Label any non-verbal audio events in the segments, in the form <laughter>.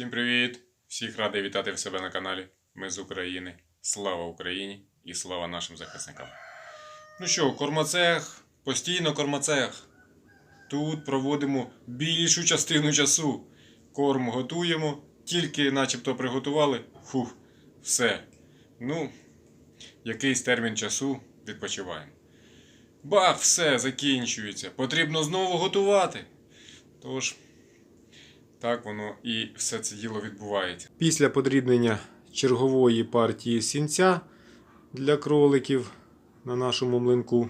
Всім привіт! Всіх радий вітати в себе на каналі. Ми з України. Слава Україні і слава нашим захисникам. Ну що, кормоцех, постійно кормоцех. Тут проводимо більшу частину часу. Корм готуємо, тільки начебто приготували. Фух, все. Ну, якийсь термін часу відпочиваємо. Бах, все закінчується. Потрібно знову готувати. Тож. Так воно і все це діло відбувається. Після подрібнення чергової партії сінця для кроликів на нашому млинку.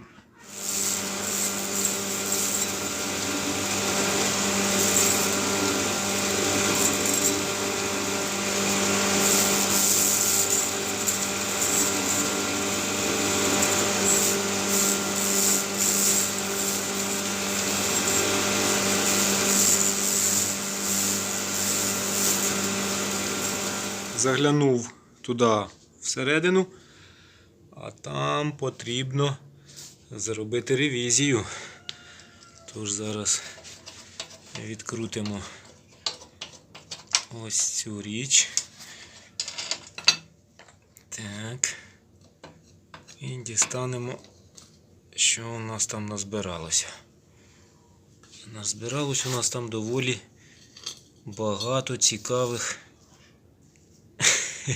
Заглянув туди всередину, а там потрібно зробити ревізію. Тож зараз відкрутимо ось цю річ. Так. І дістанемо, що у нас там назбиралося. Назбиралось у нас там доволі багато цікавих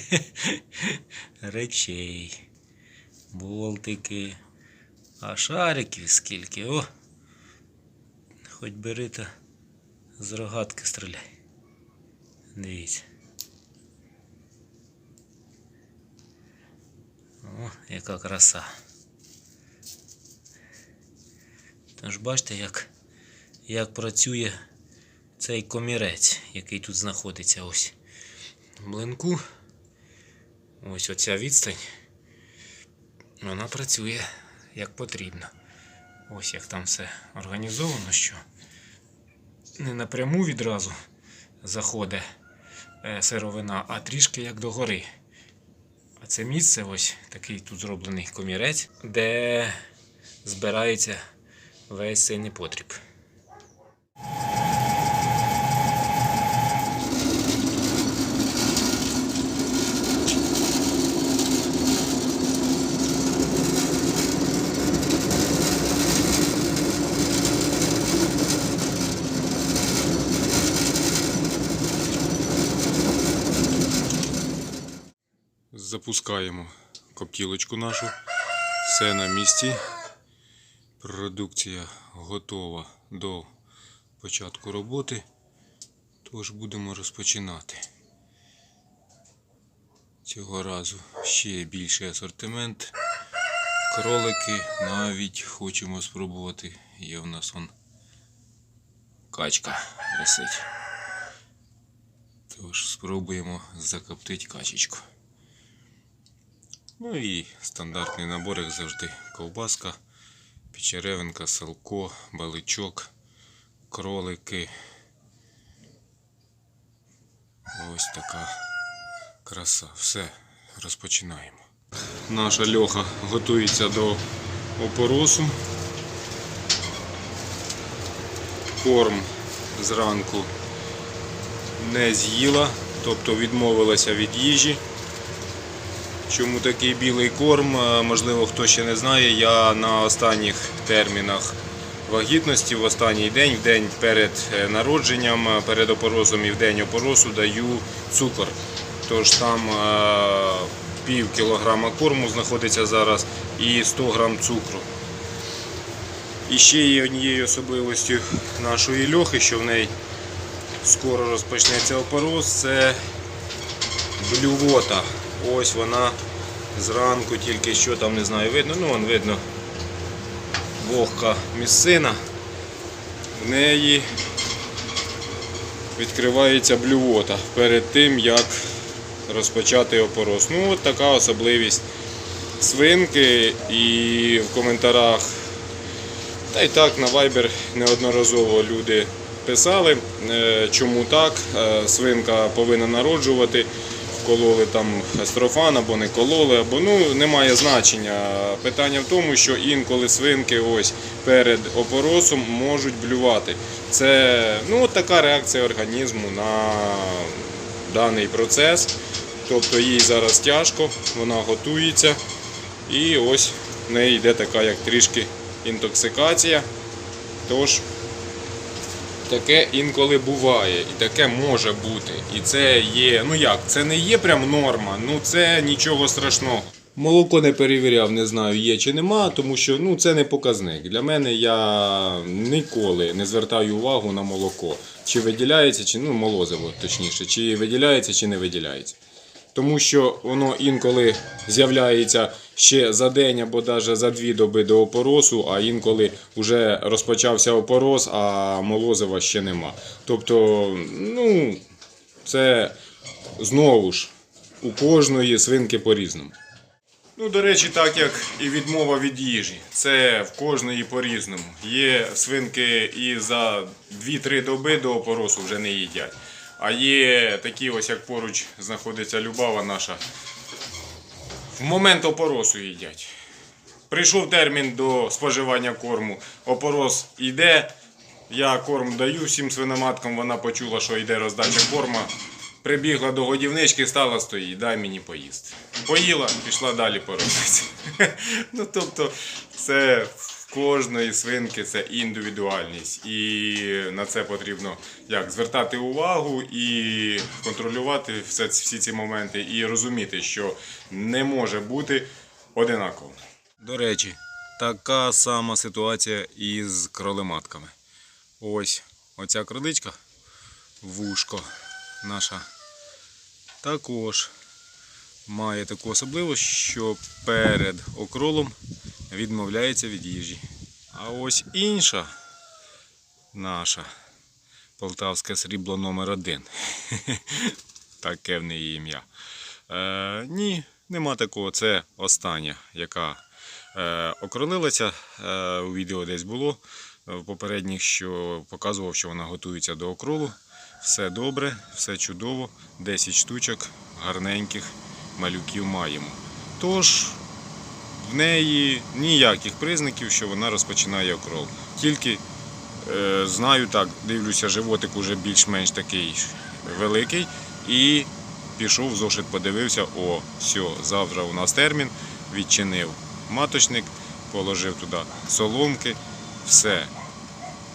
<laughs> речей. Болтики. А шариків скільки, о! Хоч бери та з рогатки стріляй. Дивіться. О, яка краса. Тож бачите, як, як працює цей комірець, який тут знаходиться ось в млинку. Ось оця відстань. Вона працює як потрібно. Ось як там все організовано, що не напряму відразу заходить е, сировина, а трішки як догори. А це місце, ось такий тут зроблений комірець, де збирається весь цей непотріб. Запускаємо коптілочку нашу. Все на місці. Продукція готова до початку роботи. Тож будемо розпочинати. Цього разу ще більший асортимент. Кролики навіть хочемо спробувати. Є в нас он качка висить. Тож спробуємо закоптити качечку. Ну і стандартний набор, як завжди, ковбаска, печеревинка, салко, баличок, кролики. Ось така краса. Все, розпочинаємо. Наша льоха готується до опоросу. Корм зранку не з'їла, тобто відмовилася від їжі. Чому такий білий корм? Е, Можливо, хто ще не знає. Я на останніх термінах вагітності, в останній день, в день перед е, народженням, е, перед опоросом і в день опоросу даю цукор. Тож там пів кілограма корму знаходиться зараз і 100 грам цукру. І ще є однією особливостю нашої льохи, що в неї скоро розпочнеться опороз, це блювота. Ось вона зранку тільки що там не знаю, видно, ну вон видно вогка місцина. В неї відкривається блювота перед тим, як розпочати опорос. Ну, от така особливість свинки і в коментарях. Та й так на Viber неодноразово люди писали, е, чому так. Е, Свинка повинна народжувати кололи там астрофан або не кололи, або ну немає значення. Питання в тому, що інколи свинки ось перед опоросом можуть блювати. Це ну така реакція організму на даний процес. Тобто їй зараз тяжко, вона готується. І ось в неї йде така як трішки інтоксикація. Тож таке інколи буває, і таке може бути. І це є, ну як, це не є прям норма, ну це нічого страшного. Молоко не перевіряв, не знаю, є чи нема, тому що ну, це не показник. Для мене я ніколи не звертаю увагу на молоко. Чи виділяється, чи ну, молозиво, точніше, чи виділяється, чи не виділяється. Тому що воно інколи з'являється ще за день або навіть за дві доби до опоросу, а інколи вже розпочався опорос, а молозива ще нема. Тобто, ну, це знову ж у кожної свинки по-різному. Ну, до речі, так як і відмова від їжі. Це в кожної по-різному. Є свинки і за 2-3 доби до опоросу вже не їдять. А є такі, ось як поруч знаходиться Любава наша. В момент опоросу їдять. Прийшов термін до споживання корму. Опорос йде. Я корм даю всім свиноматкам, вона почула, що йде роздача корма. Прибігла до годівнички, стала стоїть, дай мені поїсти. Поїла, пішла далі поросити. <laughs> Ну тобто, це кожної свинки це індивідуальність. І на це потрібно як звертати увагу і контролювати все, всі ці моменти, і розуміти, що не може бути одинаково. До речі, така сама ситуація із кролематками. Ось оця кроличка, вушко наша, також має таку особливість, що перед окролом відмовляється від їжі. А ось інша наша полтавське срібло номер один. <laughs> Таке в неї ім'я. Е, ні, нема такого. Це остання, яка е, окролилася. Е, у відео десь було е, в попередніх, що показував, що вона готується до окролу. Все добре, все чудово. 10 штучок гарненьких малюків маємо. Тож неї ніяких признаків, що вона розпочинає окрол. Тільки е, знаю так, дивлюся, животик уже більш-менш такий великий. І пішов в зошит, подивився, о, все, завтра у нас термін, відчинив маточник, положив туди соломки, все.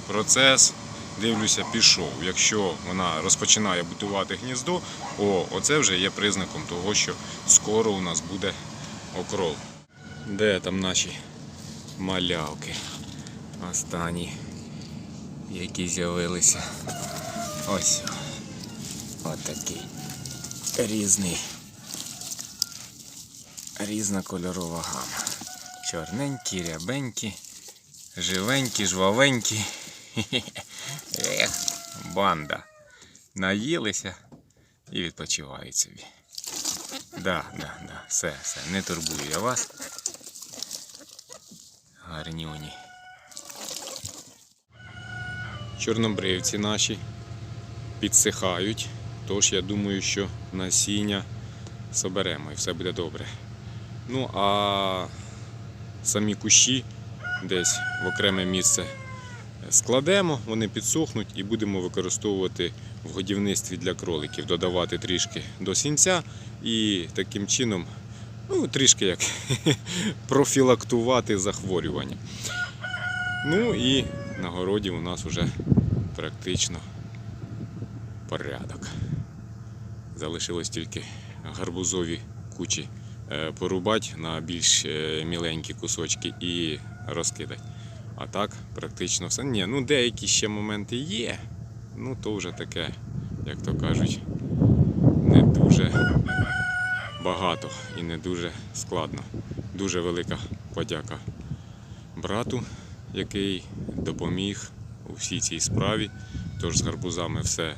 Процес, дивлюся, пішов. Якщо вона розпочинає будувати гніздо, о, оце вже є признаком того, що скоро у нас буде окрол. Де там наші малявки? Останні, які з'явилися. Ось. Отакий різний. Різна кольорова гама. Чорненькі, рябенькі, живенькі, жвавенькі. <laughs> Ех, банда. Наїлися і відпочивають собі. Да, да, да, все, все, не турбую я вас. Гарнюні. Чорнобривці наші підсихають. Тож я думаю, що насіння соберемо і все буде добре. Ну а самі кущі десь в окреме місце складемо, вони підсохнуть і будемо використовувати в годівництві для кроликів, додавати трішки до сінця і таким чином ну, трішки як <laughs> профілактувати захворювання. Ну і на городі у нас вже практично порядок. Залишилось тільки гарбузові кучі е, порубати на більш е, міленькі кусочки і розкидати. А так, практично все. Ні, ну деякі ще моменти є. Ну то вже таке, як то кажуть, не дуже багато і не дуже складно. Дуже велика подяка брату, який допоміг у всій цій справі. Тож з гарбузами все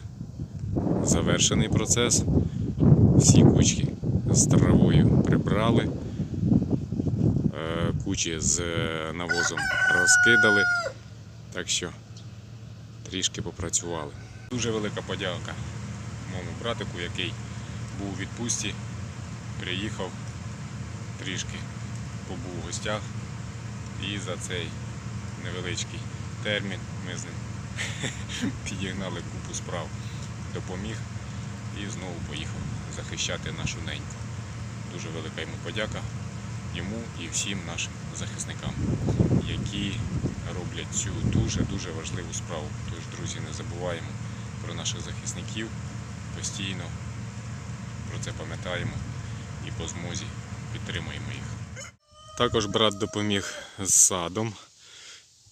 завершений процес. Всі кучки з травою прибрали, е, кучі з е, навозом розкидали. Так що трішки попрацювали. Дуже велика подяка моєму братику, який був у відпустці, приїхав трішки побув у гостях і за цей невеличкий термін ми з ним <laughs> підігнали купу справ, допоміг. і знову поїхав захищати нашу неньку. Дуже велика йому подяка йому і всім нашим захисникам, які роблять цю дуже-дуже важливу справу. Тож, друзі, не забуваємо про наших захисників постійно про це пам'ятаємо і по змозі підтримуємо їх. Також брат допоміг з садом.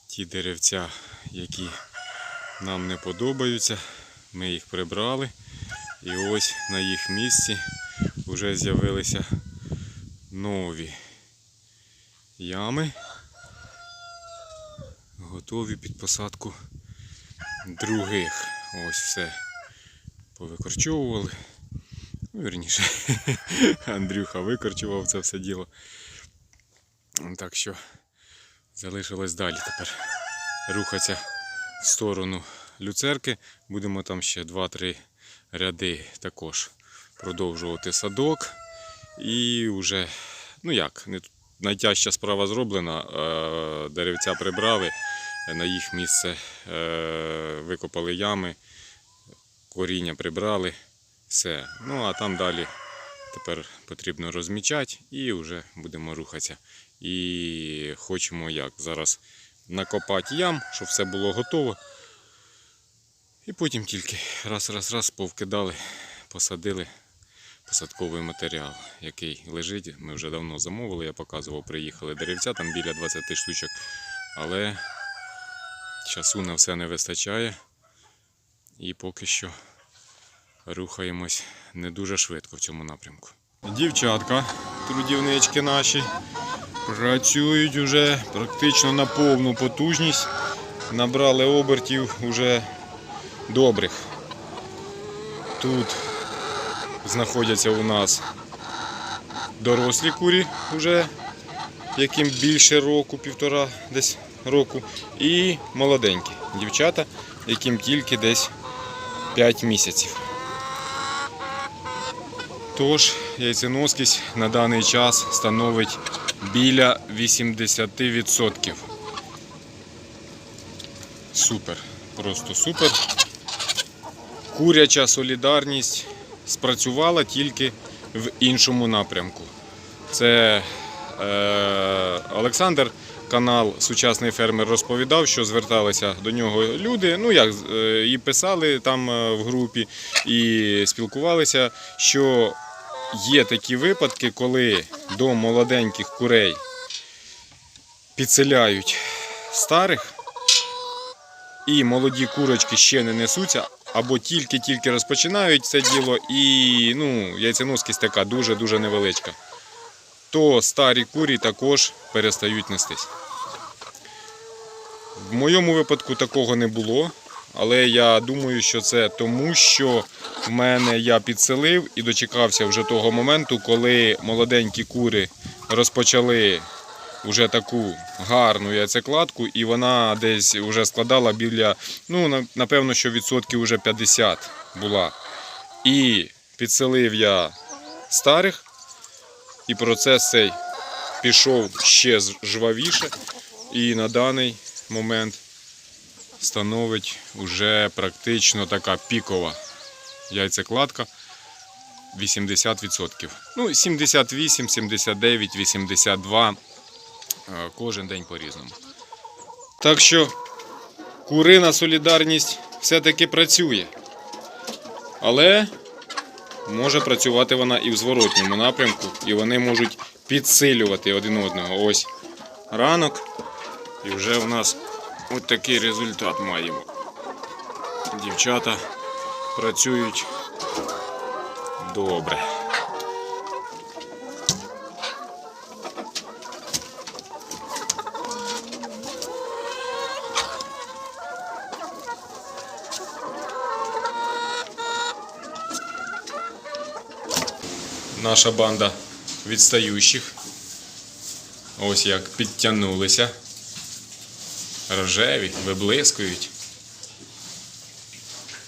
Ті деревця, які нам не подобаються, ми їх прибрали. І ось на їх місці вже з'явилися нові ями, готові під посадку других. Ось все повикорчовували. Ну, вірніше, <laughs> Андрюха викорчував це все діло. Так що залишилось далі тепер рухатися в сторону люцерки. Будемо там ще 2-3 ряди також продовжувати садок. І вже, ну як, найтяжча справа зроблена. Деревця прибрали, на їх місце е, викопали ями, коріння прибрали. Все. Ну а там далі тепер потрібно розмічати і вже будемо рухатися. І хочемо як зараз накопати ям, щоб все було готово. І потім тільки раз, раз, раз повкидали, посадили посадковий матеріал, який лежить. Ми вже давно замовили, я показував, приїхали деревця, там біля 20 штучок. Але часу на все не вистачає. І поки що рухаємось не дуже швидко в цьому напрямку. Дівчатка, трудівнички наші, працюють уже практично на повну потужність. Набрали обертів уже добрих. Тут знаходяться у нас дорослі курі, вже, яким більше року, півтора десь року, і молоденькі дівчата, яким тільки десь 5 місяців. Тож яйценоскість на даний час становить біля 80%. Супер, просто супер. Куряча солідарність спрацювала тільки в іншому напрямку. Це е, Олександр, канал Сучасний фермер розповідав, що зверталися до нього люди. Ну як е, і писали там е, в групі, і спілкувалися, що є такі випадки, коли до молоденьких курей підселяють старих, і молоді курочки ще не несуться, або тільки-тільки розпочинають це діло, і ну, яйценоскість така дуже-дуже невеличка, то старі курі також перестають нестись. В моєму випадку такого не було, але я думаю, що це тому, що в мене я підселив і дочекався вже того моменту, коли молоденькі кури розпочали вже таку гарну яйцекладку, і вона десь вже складала біля, ну, напевно, що відсотків вже 50 була. І підселив я старих, і процес цей пішов ще жвавіше. І на даний момент становить вже практично така пікова яйцекладка 80%. Ну, 78, 79, 82 е, кожен день по-різному. Так що курина солідарність все-таки працює. Але може працювати вона і в зворотньому напрямку, і вони можуть підсилювати один одного. Ось ранок, і вже у нас от такий результат маємо. Дівчата працюють добре. Наша банда відстающих. Ось як підтягнулися. Рожеві, виблискують.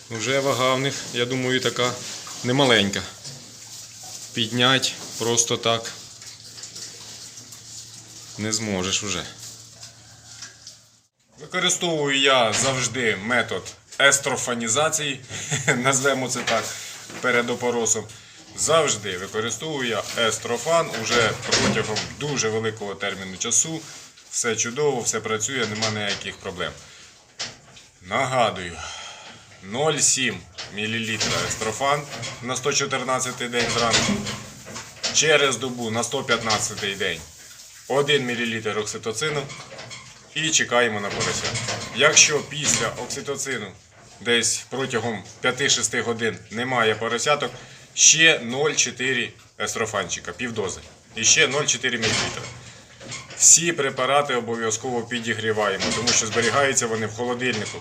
Уже вага в них, я думаю, така немаленька. Піднять просто так не зможеш уже. Використовую я завжди метод естрофанізації, <laughs> назвемо це так. перед опоросом, завжди використовую я естрофан уже протягом дуже великого терміну часу. Все чудово, все працює, нема ніяких проблем. Нагадую, 0,7 мл естрофан на 114 день зранку. Через добу на 115 день 1 мл окситоцину і чекаємо на порося. Якщо після окситоцину десь протягом 5-6 годин немає поросяток, ще 0,4 естрофанчика, півдози. І ще 0,4 мл. Всі препарати обов'язково підігріваємо, тому що зберігаються вони в холодильнику.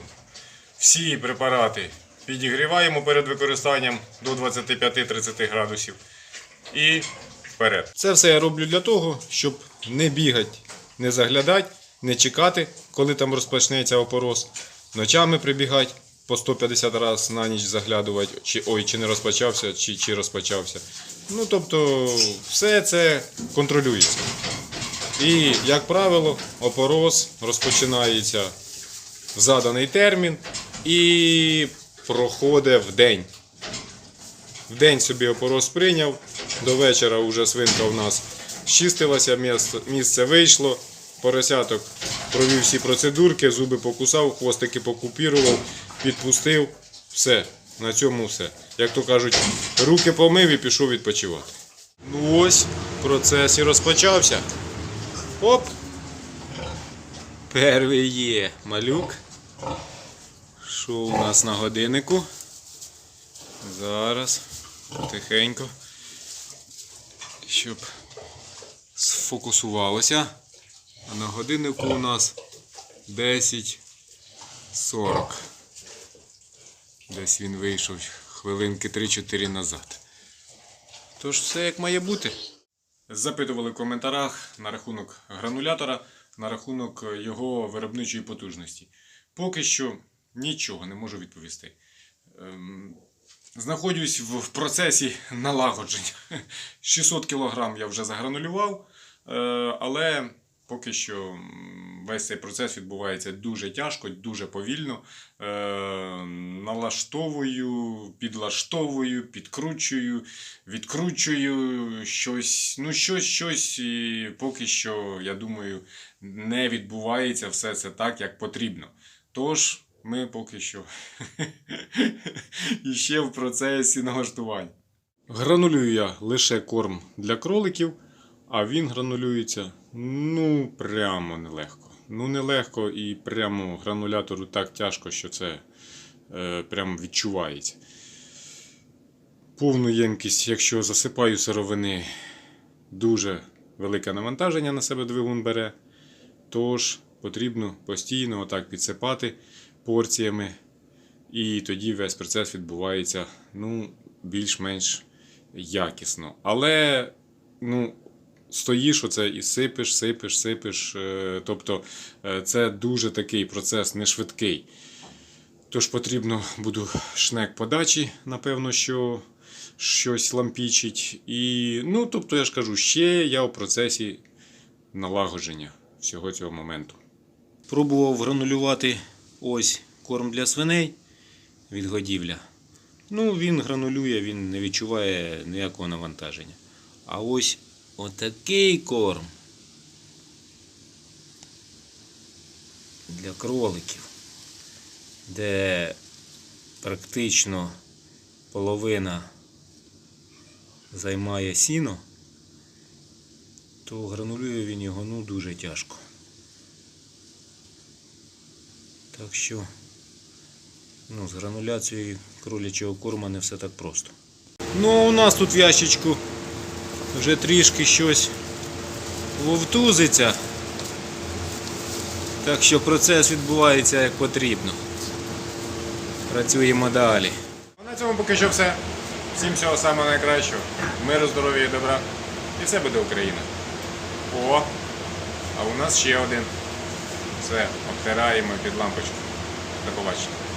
Всі препарати підігріваємо перед використанням до 25-30 градусів. І вперед. Це все я роблю для того, щоб не бігати, не заглядати, не чекати, коли там розпочнеться опорос. Ночами прибігати по 150 разів на ніч заглядувати, чи ой, чи не розпочався, чи, чи розпочався. Ну тобто, все це контролюється. І, як правило, опорос розпочинається в заданий термін і проходить в день. В день собі опорос прийняв, до вечора вже свинка у нас щистилася, місце вийшло, поросяток провів всі процедурки, зуби покусав, хвостики покупірував, підпустив. Все, на цьому все. Як то кажуть, руки помив і пішов відпочивати. Ну ось, процес і розпочався. Оп! Перший є малюк. Що у нас на годиннику? Зараз тихенько. Щоб сфокусувалося. А на годиннику у нас 10.40. Десь він вийшов хвилинки 3-4 назад. Тож все як має бути. Запитували в коментарях на рахунок гранулятора, на рахунок його виробничої потужності. Поки що нічого не можу відповісти. Ем, Знаходжусь в в процесі налагодження. <laughs> 600 кг я вже загранулював, е, але поки що весь цей процес відбувається дуже тяжко, дуже повільно. Е, Налаштовую, підлаштовую, підкручую, відкручую щось. Ну, щось, щось, і поки що, я думаю, не відбувається все це так, як потрібно. Тож, ми поки що <laughs> іще в процесі налаштувань. Гранулюю я лише корм для кроликів, а він гранулюється ну прямо нелегко. Ну нелегко і прямо гранулятору так тяжко, що це е, прямо відчувається. Повну ємкість, якщо засипаю сировини, дуже велике навантаження на себе двигун бере. Тож потрібно постійно отак підсипати порціями. І тоді весь процес відбувається ну, більш-менш якісно. Але ну, стоїш оце і сипиш, сипиш, сипиш. е, Тобто е, це дуже такий процес не швидкий. Тож потрібно буду шнек подачі, напевно, що щось лампічить. І, ну, тобто, я ж кажу, ще я у процесі налагодження всього цього моменту. Пробував гранулювати ось корм для свиней від годівля. Ну, він гранулює, він не відчуває ніякого навантаження. А ось отакий корм для кроликів, де практично половина займає сіно, то гранулює він його ну, дуже тяжко. Так що ну, з грануляцією кролячого корма не все так просто. Ну, у нас тут в ящичку вже трішки щось вовтузиться. Так що процес відбувається як потрібно. Працюємо далі. На цьому поки що все. Всім всього самого найкращого. Миру, здоров'я і добра. І все буде Україна. О! А у нас ще один. Все, обтираємо під лампочку. До побачення.